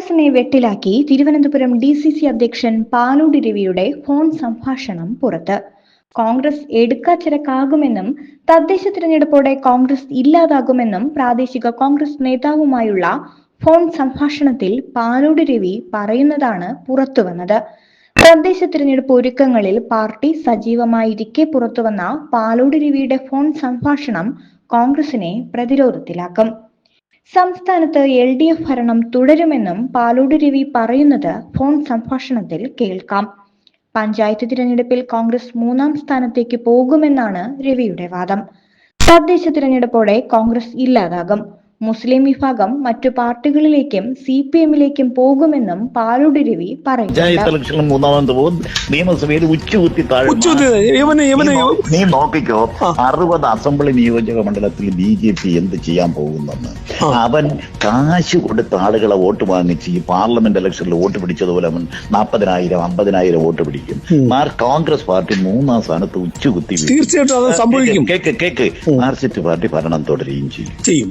കോൺഗ്രസിനെ വെട്ടിലാക്കി Thiruvananthapuram D C C അധ്യക്ഷൻ പാലോടി രവിയുടെ ഫോൺ സംഭാഷണം പുറത്ത്. കോൺഗ്രസ് എടുക്കാച്ചിരക്കാകുമെന്നും തദ്ദേശ തിരഞ്ഞെടുപ്പോടെ കോൺഗ്രസ് ഇല്ലാതാകുമെന്നും പ്രാദേശിക കോൺഗ്രസ് നേതാവുമായുള്ള ഫോൺ സംഭാഷണത്തിൽ പാലോടി രവി പറയുന്നതാണ് പുറത്തുവന്നത്. തദ്ദേശ തിരഞ്ഞെടുപ്പ് ഒരുക്കങ്ങളിൽ പാർട്ടി സജീവമായിരിക്കെ പുറത്തുവന്ന പാലോടി രവിയുടെ ഫോൺ സംഭാഷണം കോൺഗ്രസിനെ പ്രതിരോധത്തിലാക്കും. സംസ്ഥാനത്ത് എൽ ഡി എഫ് ഭരണം തുടരുമെന്നും പാലോട് രവി പറയുന്നത് ഫോൺ സംഭാഷണത്തിൽ കേൾക്കാം. പഞ്ചായത്ത് തിരഞ്ഞെടുപ്പിൽ കോൺഗ്രസ് മൂന്നാം സ്ഥാനത്തേക്ക് പോകുമെന്നാണ് രവിയുടെ വാദം. തദ്ദേശ തിരഞ്ഞെടുപ്പോടെ കോൺഗ്രസ് ഇല്ലാതാകും. മുസ്ലിം വിഭാഗം മറ്റു പാർട്ടികളിലേക്കും സി പി എമ്മിലേക്കും പോകുമെന്നും പാലൂട് രവി പറയുന്നു ഇലക്ഷനിൽ മൂന്നാമത് പോകും. നിയമസഭയിൽ ഉച്ചുകുത്തി നീ നോക്കിക്കോ അറുപത് അസംബ്ലി നിയോജക മണ്ഡലത്തിൽ ബി ജെ പി എന്ത് ചെയ്യാൻ പോകുന്നെന്ന്. അവൻ കാശ് കൊടുത്ത ആളുകളെ വോട്ട് വാങ്ങിച്ച് ഈ പാർലമെന്റ് ഇലക്ഷനിൽ വോട്ട് പിടിച്ചതുപോലെ അവൻ നാൽപ്പതിനായിരം അമ്പതിനായിരം വോട്ട് പിടിക്കും. മാർ കോൺഗ്രസ് പാർട്ടി മൂന്നാം സ്ഥാനത്ത് ഉച്ചകുത്തി. തീർച്ചയായിട്ടും അത് സംഭവിക്കും. കേക്ക് കേക്ക് മാർക്സിസ്റ്റ് പാർട്ടി ഭരണം തുടരുകയും ചെയ്യും. ചെയ്യും.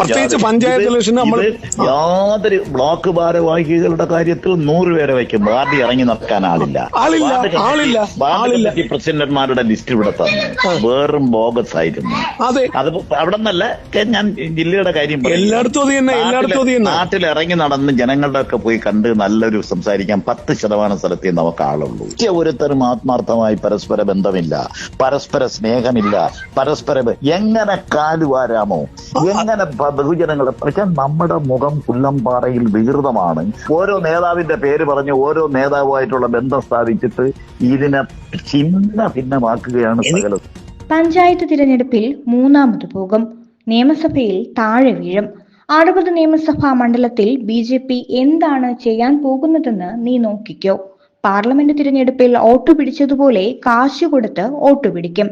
പ്രത്യേകിച്ച് പഞ്ചായത്ത് ഇലക്ഷൻ നമ്മൾ യാതൊരു ബ്ലോക്ക് ഭാരവാഹികളുടെ കാര്യത്തിൽ നൂറ് പേരെ വയ്ക്കും വാർഡ് ഇറങ്ങി നടക്കാൻ ആളില്ല. ആളില്ല, ആളില്ല. കമ്മിറ്റി ലിസ്റ്റ് ഇവിടെ തന്നെ. വേറും ബോഗസ് ആയിരുന്നു. അതെ. അത് അവിടെ നിന്നല്ല ഞാൻ ജില്ലയുടെ കാര്യം. എല്ലായിടത്തും അത് തന്നെ, നാട്ടിൽ എല്ലായിടത്തും അത് തന്നെ. നാട്ടിൽ ഇറങ്ങി നടന്ന് ജനങ്ങളുടെ ഒക്കെ പോയി കണ്ട് നല്ലൊരു സംസാരിക്കാൻ പത്ത് ശതമാനം സ്ഥലത്തേ നമുക്ക് ആളുള്ളൂ. ഒരുത്തരും ആത്മാർത്ഥമായി പരസ്പര ബന്ധമില്ല പരസ്പര സ്നേഹമില്ല പരസ്പര എങ്ങനെ കാലുവാരാമോ? എങ്ങനെ ബഹുജനങ്ങളെ പക്ഷെ നമ്മുടെ മുഖം പുല്ലംപാറയിൽ വികൃതമാണ്. ഓരോ നേതാവിന്റെ പേര് പറഞ്ഞ് ഓരോ നേതാവുമായിട്ടുള്ള ബന്ധം സ്ഥാപിച്ചിട്ട് ഇതിനെ ഛിന്ന ഭിന്നമാക്കുകയാണ് സകലം പഞ്ചായത്ത് തിരഞ്ഞെടുപ്പിൽ മൂന്നാമത് പോകും. നിയമസഭയിൽ താഴെ വീഴും. അറുപത് നിയമസഭാ മണ്ഡലത്തിൽ ബി ജെ പി എന്താണ് ചെയ്യാൻ പോകുന്നതെന്ന് നീ നോക്കിക്കോ. പാർലമെന്റ് തിരഞ്ഞെടുപ്പിൽ വോട്ട് പിടിച്ചതുപോലെ കാശ് കൊടുത്ത് വോട്ട് പിടിക്കും.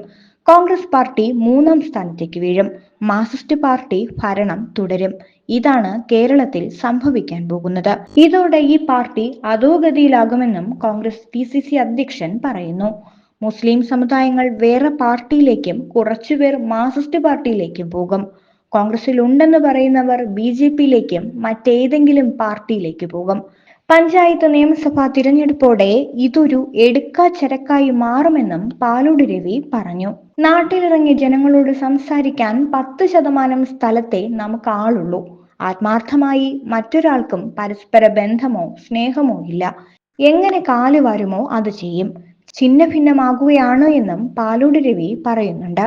കോൺഗ്രസ് പാർട്ടി മൂന്നാം സ്ഥാനത്തേക്ക് വീഴും. മാർക്സിസ്റ്റ് പാർട്ടി ഭരണം തുടരും. ഇതാണ് കേരളത്തിൽ സംഭവിക്കാൻ പോകുന്നത്. ഇതോടെ ഈ പാർട്ടി അധോഗതിയിലാകുമെന്നും കോൺഗ്രസ് പി സി സി അധ്യക്ഷൻ പറയുന്നു. മുസ്ലിം സമുദായങ്ങൾ വേറെ പാർട്ടിയിലേക്കും കുറച്ചുപേർ മാർക്സിസ്റ്റ് പാർട്ടിയിലേക്കും പോകും. കോൺഗ്രസിൽ ഉണ്ടെന്ന് പറയുന്നവർ ബി ജെ പിയിലേക്കും മറ്റേതെങ്കിലും പാർട്ടിയിലേക്ക് പോകും. പഞ്ചായത്ത് നിയമസഭാ തിരഞ്ഞെടുപ്പോടെ ഇതൊരു എടുക്കാച്ചരക്കായി മാറുമെന്നും പാലോട് രവി പറഞ്ഞു. നാട്ടിലിറങ്ങി ജനങ്ങളോട് സംസാരിക്കാൻ പത്ത് ശതമാനം സ്ഥലത്തെ നമുക്ക് ആളുള്ളൂ. ആത്മാർത്ഥമായി മറ്റൊരാൾക്കും പരസ്പര ബന്ധമോ സ്നേഹമോ ഇല്ല. എങ്ങനെ കാൽ വരുമോ അത് ചെയ്യും. ഛിന്ന ഭിന്നമാകുകയാണ് എന്നും പാലോട് രവി പറയുന്നുണ്ട്.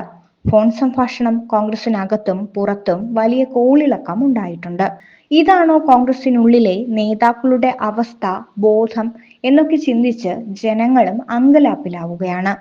ഫോൺ സംഭാഷണം കോൺഗ്രസിനകത്തും പുറത്തും വലിയ കോളിളക്കം ഉണ്ടായിട്ടുണ്ട്. ഇതാണോ കോൺഗ്രസിനുള്ളിലെ നേതാക്കളുടെ അവസ്ഥ ബോധം എന്നൊക്കെ ചിന്തിച്ച് ജനങ്ങളും അങ്കലാപ്പിലാവുകയാണ്.